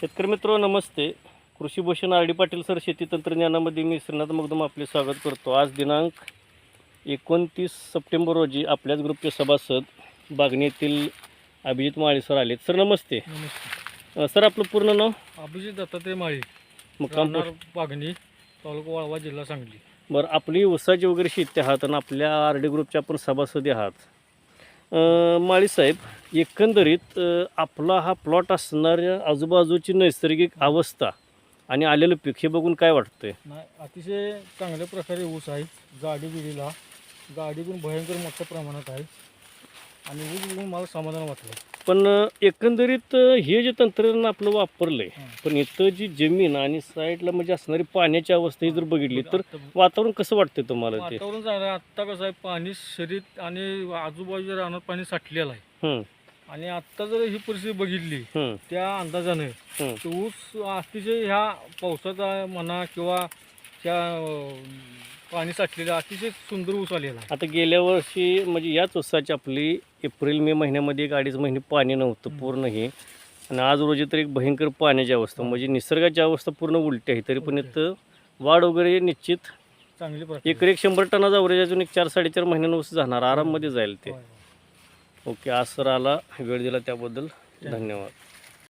शेतकरी मित्र नमस्ते. Krishi Bhushan R D Patil sir शेती तंत्रज्ञानामध्ये मी श्रीनाथ मगदम आपले स्वागत करतो. आज दिनांक एकोणतीस सप्टेंबर रोजी आपल्याच ग्रुपचे सभासद बागणी येथील अभिजित माळी सर आलेत. सर नमस्ते. अ, सर आपलं पूर्ण नाव? अभिजित दत्तात्रय माळी. मुक्काम राहणार बागणी तालुका वाळवा जिल्हा सांगली. बरं आपली ऊसाची वगैरे शेती आहात आणि आपल्या आर डी ग्रुपचे आपण सभासदी आहात. माळीसाहेब माळी साहेब एकंदरीत आपला हा प्लॉट असणाऱ्या आजूबाजूची नैसर्गिक अवस्था आणि आलेलं पीक हे बघून काय वाटतंय? नाही अतिशय चांगल्या प्रकारे ऊस आहे जाडी बिडीला. गाडी पण भयंकर मोठ्या प्रमाणात आहे. आणि बघून मला समाधान वाटलं. पण एकंदरीत हे जे तंत्रज्ञान आपलं वापरलंय हं. पण इथं जी जमीन आणि साईडला म्हणजे असणारी पाण्याची अवस्था ही जर बघितली तर वातावरण कसं वाटतंय तुम्हाला ते? वातावरण चांगलं आहे आत्ता कसं आहे पाणी शरीर आणि आजूबाजूच्या रानात पाणी साठलेलं आहे. हं, आणि आत्ता जर ही परिस्थिती बघितली हं, त्या अंदाजाने हं. तर ऊस अतिशय ह्या पावसाचा म्हणा किंवा त्या अं, पाणी साठलेलं अतिशय सुंदर ऊस आलेला आता गेल्या वर्षी म्हणजे याच उत्साहाची आपली एप्रिल मे महिन्यामध्ये एक अडीच महिने पाणी नव्हतं. पूर्ण हे. आणि आज रोजी तर एक भयंकर पाण्याची अवस्था म्हणजे निसर्गाची अवस्था पूर्ण उलटी आहे तरी पण इथं वाढ वगैरे निश्चित. चांगली प्रकारे एक एक शंभर टनाचा अवरेज अजून एक चार साडेचार महिन्यानं ऊस जाणार आराममध्ये जाईल ते. होय, होय. ओके आज सर आला वेळ दिला त्याबद्दल धन्यवाद.